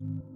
नमस्कार.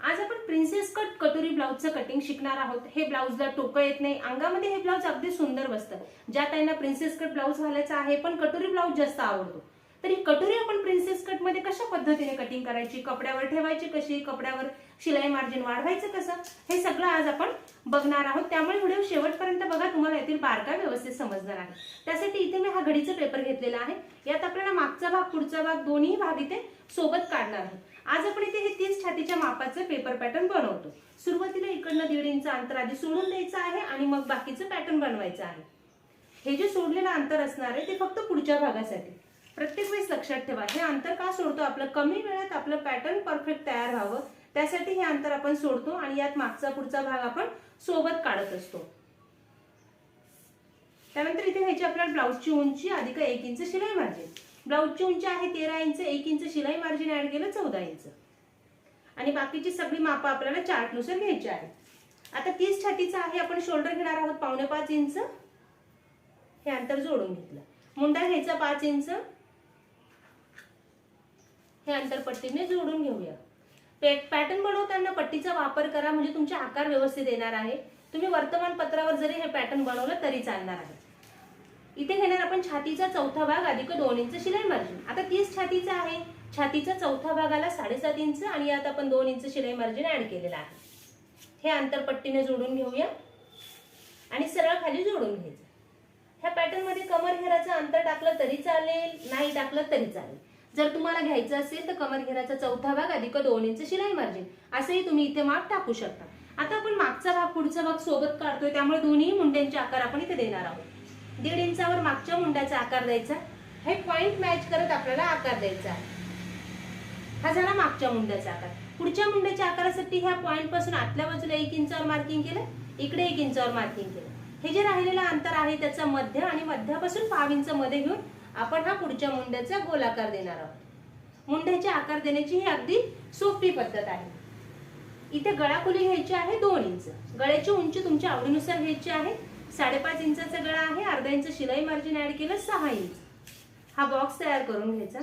आज आपण प्रिन्सेस कट कटोरी ब्लाऊजचं कटिंग शिकणार आहोत. हे ब्लाऊजला टोकं येत नाही. अंगामध्ये हे ब्लाऊज अगदी सुंदर बसतं. ज्या ताईंना प्रिन्सेस कट ब्लाऊज घालायचा आहे पण कटोरी ब्लाऊज जास्त आवडतो. तर ही कटोरी आपण प्रिन्सेस कटमध्ये कशा पद्धतीने कटिंग करायची? कपड्यावर ठेवायची कशी? कपड्यावर शिलाई मार्जिन वाढवायचं कसं? हे सगळं आज आपण बघणार आहोत. त्यामुळे व्हिडिओ शेवटपर्यंत बघा तुम्हाला यातील बारका व्यवस्थित समजणार आहे. त्यासाठी इथे मी हा घडीचा पेपर घेतलेला आहे. यात आपल्याला मागचा भाग पुढचा भाग दोन्ही भाग इथे सोबत काढणार आहोत आज आपण इथे हे तीस छातीच्या मापाचं पेपर पॅटर्न बनवतो. सुरुवातीला इकडनं दीड इंच अंतर आधी सोडून द्यायचं आहे आणि मग बाकीचं पॅटर्न बनवायचं आहे. हे जे सोडलेलं अंतर असणार आहे ते फक्त पुढच्या भागासाठी. प्रत्येक वेळेस लक्षात ठेवा हे अंतर का सोडतो? आपलं कमी वेळात आपलं पॅटर्न परफेक्ट तयार व्हावं. त्यासाठी हे अंतर आपण सोडतो आणि यात मागचा पुढचा भाग आपण सोबत काढत असतो. त्यानंतर इथे घ्यायची आपल्याला ब्लाऊजची उंची अधिक एक इंच शिलाई मार्जिन ब्लाऊजची उंची आहे तेरा इंच एक इंच शिलाई मार्जिन ऍड केलं चौदा इंच. आणि बाकीची सगळी मापं आपल्याला चार्टनुसार घ्यायची आहे. आता तीस छातीचा आहे आपण शोल्डर घेणार आहोत पावणे पाच इंच. हे अंतर जोडून घेतलं. मुंडा घ्यायचा पाच इंच. हे अंतर पट्टीने जोडून घेऊया. पॅटर्न बनवताना पट्टीचा वापर करा म्हणजे तुमचे आकार व्यवस्थित येणार आहे. तुम्ही वर्तमानपत्रावर जरी हे पॅटर्न बनवलं तरी चालणार आहे. इथे घेणार आपण छातीचा चौथा भाग अधिक दोन इंच शिलाई मार्जिन आता तीस छातीचा आहे. छातीचा चौथा भागाला साडेसात इंच आणि यात आपण दोन इंच शिलाई मार्जिन ऍड केलेलं आहे. हे अंतर पट्टीने जोडून घेऊया. आणि सरळ खाली जोडून घ्यायचं. ह्या पॅटर्नमध्ये कमर घेराचं अंतर टाकलं तरी चालेल नाही टाकलं तरी चालेल. जर तुम्हाला घ्यायचं असेल तर कमर घेण्याचा चौथा भाग अधिक दोन इंच शिलाई मार्जिन असंही तुम्ही इथे माप टाकू शकता. आता आपण मागचा भाग पुढचा भाग सोबत काढतोय. त्यामुळे दोन्ही मुंड्यांचे आकार आपण इथे देणार आहोत. दीड इंचावर मागच्या मुंड्याचा आकार द्यायचा. हे पॉइंट मॅच करत आपल्याला आकार द्यायचा आहे. हा झाला मागच्या मुंड्याचा आकार. पुढच्या मुंड्याच्या आकारासाठी ह्या पॉइंटपासून आतल्या बाजूला एक इंचावर मार्किंग केलं. इकडे एक इंचावर मार्किंग केलं. हे जे राहिलेलं अंतर आहे त्याचा मध्य आणि मध्यापासून पाव इंच मध्ये घेऊन आपण हा पुढच्या मुंड्याचा गोलाकार देणार आहोत. मुंड्याचे आकार देण्याची ही अगदी सोपी पद्धत आहे. इथे गळाखोली घ्यायची आहे दोन इंच. गळ्याची उंची तुमच्या आवडीनुसार घ्यायची आहे. साडेपाच इंचाचा गळा आहे. अर्धा इंच शिलाई मार्जिन ऍड केलं सहा इंच. हा बॉक्स तयार करून घ्यायचा.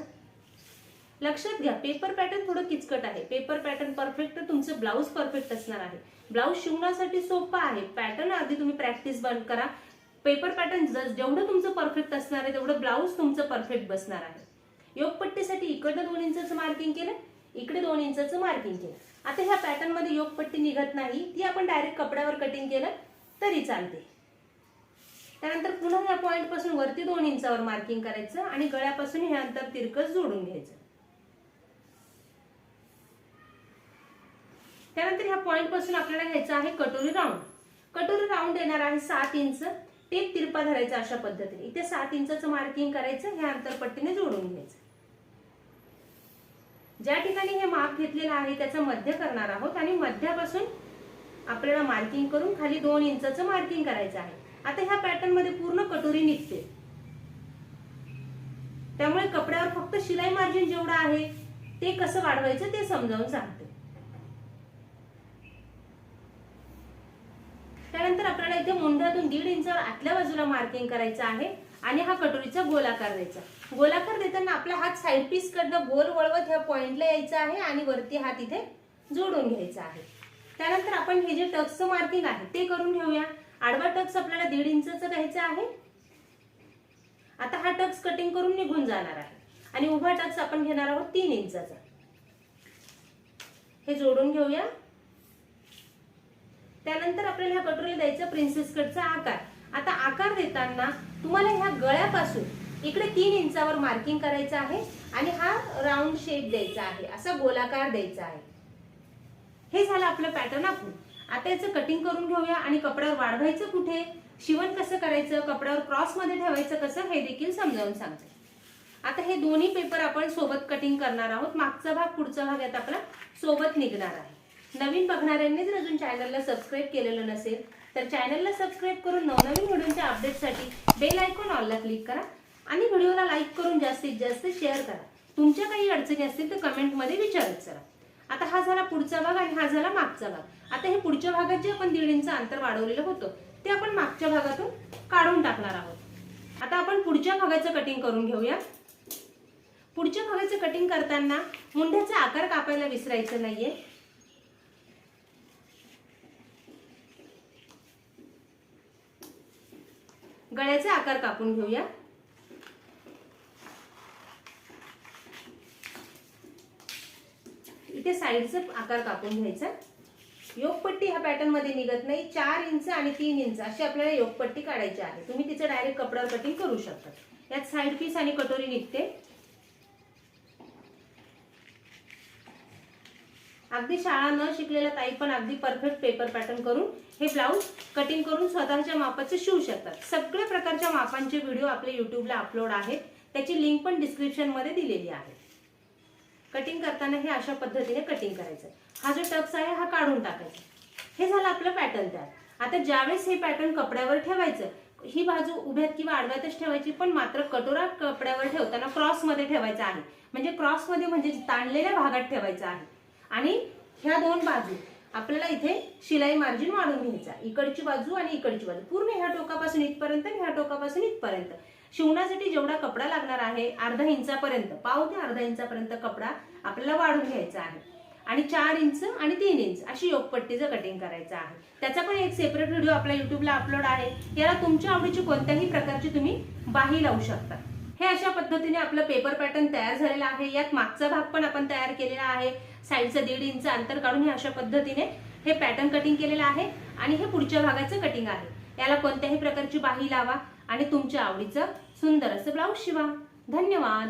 लक्षात घ्या पेपर पॅटर्न थोडं किचकट आहे. पेपर पॅटर्न परफेक्ट तर तुमचं ब्लाऊज परफेक्ट असणार आहे. ब्लाऊज शिवण्यासाठी सोपं आहे. पॅटर्न आधी तुम्ही प्रॅक्टिस बंद करा. पेपर पॅटर्न जेवढं तुमचं परफेक्ट असणार आहे तेवढं ब्लाऊज तुमचं परफेक्ट बसणार आहे. योगपट्टीसाठी इकडनं दोन इंचाचं मार्किंग केलं इकडे दोन इंचाचं मार्किंग केलं. आता ह्या पॅटर्नमध्ये योगपट्टी निघत नाही ती आपण डायरेक्ट कपड्यावर कटिंग केलं तरी चालते. त्यानंतर पुन्हा ह्या पॉईंटपासून वरती दोन इंचावर मार्किंग करायचं आणि गळ्यापासून हे अंतर तिरकस जोडून घ्यायचं. त्यानंतर ह्या पॉईंटपासून आपल्याला घ्यायचं आहे कटोरी राऊंड कटोरी राऊंड येणार आहे सात इंच. टेप तिरपा धरायचा अशा पद्धतीने. इथे सात इंचाचं मार्किंग करायचं हे अंतरपट्टीने जोडून घ्यायचं. ज्या ठिकाणी हे माप घेतलेलं आहे त्याचं मध्य करणार आहोत आणि मध्यापासून आपल्याला मार्किंग करून खाली दोन इंचाचं मार्किंग करायचं आहे. आता ह्या पॅटर्नमध्ये पूर्ण कटोरी निघते. त्यामुळे कपड्यावर फक्त शिलाई मार्जिन जेवढं आहे ते कसं वाढवायचं ते समजावून सांगते. त्यानंतर आपल्याला इथे मुंड्यातून दीड इंचावर आतल्या बाजूला मार्किंग करायचं आहे आणि हा कटोरीचा गोलाकार द्यायचा. गोलाकार देताना आपला हात साईड पीस कडनं गोल वळवत ह्या पॉइंटला यायचा आहे आणि वरती हात इथे जोडून घ्यायचा आहे. त्यानंतर आपण हे जे टक्सचं मार्किंग आहे ते करून घेऊया. आडवा टक्स आपल्याला दीड इंचाचा घ्यायचा आहे. आता हा टक्स कटिंग करून निघून जाणार आहे. आणि उभा टक्स आपण घेणार आहोत तीन इंचाचा. हे जोडून घेऊया. त्यानंतर आपल्याला ह्या कटोरीला द्यायचा प्रिन्सेस कटचा आकार. आता आकार देताना तुम्हाला ह्या गळ्यापासून इकडे तीन इंचावर मार्किंग करायचं आहे आणि हा राऊंड शेप द्यायचा आहे. असा गोलाकार द्यायचा आहे. हे झालं आपलं पॅटर्न आपण. आता याचं कटिंग करून घेऊया आणि कपड्यावर वाढवायचं कुठे? शिवण कसं करायचं? कपड्यावर क्रॉसमध्ये ठेवायचं कसं? हे देखील समजावून सांगते. आता हे दोन्ही पेपर आपण सोबत कटिंग करणार आहोत. मागचा भाग पुढचा भाग यात आपला सोबत निघणार आहे. नवीन बघणाऱ्यांनी जर अजून चॅनलला सबस्क्राईब केलेलं नसेल तर चॅनलला सबस्क्राईब करून नवनवीन व्हिडिओच्या अपडेटसाठी बेल आयकॉन ऑलला क्लिक करा आणि व्हिडिओला लाईक करून जास्तीत जास्त शेअर करा. तुमच्या काही अडचणी असतील तर कमेंटमध्ये विचारत चला. आता हा झाला पुढचा भाग आणि हा झाला मागचा भाग. आता हे पुढच्या भागात जे आपण दीड इंच अंतर वाढवलेलं होतं ते आपण मागच्या भागातून काढून टाकणार आहोत. आता आपण पुढच्या भागाचं कटिंग करून घेऊया. पुढच्या भागाचं कटिंग करताना मुंड्याचा आकार कापायला विसरायचं नाहीये. गळ्याचा आकार कापून घेऊया. इथे साईडचा आकार कापून घ्यायचा. योगपट्टी ह्या पॅटर्नमध्ये निघत नाही. चार इंच आणि तीन इंच अशी आपल्याला योगपट्टी काढायची आहे. तुम्ही तिचं डायरेक्ट कपड्यावर कटिंग करू शकता. यात साईड पीस आणि कटोरी निघते. अगदी शाळा न शिकलेल्या ताई पण अगदी परफेक्ट पेपर पॅटर्न करून हे ब्लाऊज कटिंग करून स्वतःच्या मापाचे शिवू शकतात. सगळ्या प्रकारच्या मापांचे व्हिडिओ आपल्या युट्यूबला अपलोड आहेत. त्याची लिंक पण डिस्क्रिप्शनमध्ये दिलेली आहे. कटिंग करताना हे अशा पद्धतीने कटिंग करायचं. हा जो टक्स आहे हा काढून टाकायचा. हे झालं आपलं पॅटर्न तयार. आता ज्यावेळेस हे पॅटर्न कपड्यावर ठेवायचं ही बाजू उभ्यात किंवा आडव्यातच ठेवायची पण मात्र कटोरा कपड्यावर ठेवताना क्रॉसमध्ये ठेवायचा आहे. म्हणजे क्रॉसमध्ये म्हणजे ताणलेल्या भागात ठेवायचा आहे. आणि ह्या दोन बाजू आपल्याला इथे शिलाई मार्जिन वाढून घ्यायचा इकडची बाजू आणि इकडची बाजू. पूर्ण ह्या टोकापासून इथपर्यंत आणि ह्या टोकापासून इथपर्यंत. शिवण्यासाठी जेवढा कपडा लागणार आहे अर्धा इंचापर्यंत पाव ते अर्धा इंचापर्यंत कपडा आपल्याला वाढून घ्यायचा आहे. आणि चार इंच आणि तीन इंच अशी योगपट्टीचं कटिंग करायचं आहे. त्याचा पण एक सेपरेट व्हिडिओ आपल्या युट्यूबला अपलोड आहे. याला तुमच्या आवडीची कोणत्याही प्रकारची तुम्ही बाही लावू शकता. हे अशा पद्धतीने आपलं पेपर पॅटर्न तयार झालेलं आहे. यात मागचा भाग पण आपण तयार केलेला आहे. साईडचं दीड इंच अंतर काढून हे अशा पद्धतीने हे पॅटर्न कटिंग केलेलं आहे आणि हे पुढच्या भागाचं कटिंग आहे. याला कोणत्याही प्रकारची बाही लावा आणि तुमच्या आवडीचं सुंदर असं ब्लाऊज शिवा. धन्यवाद.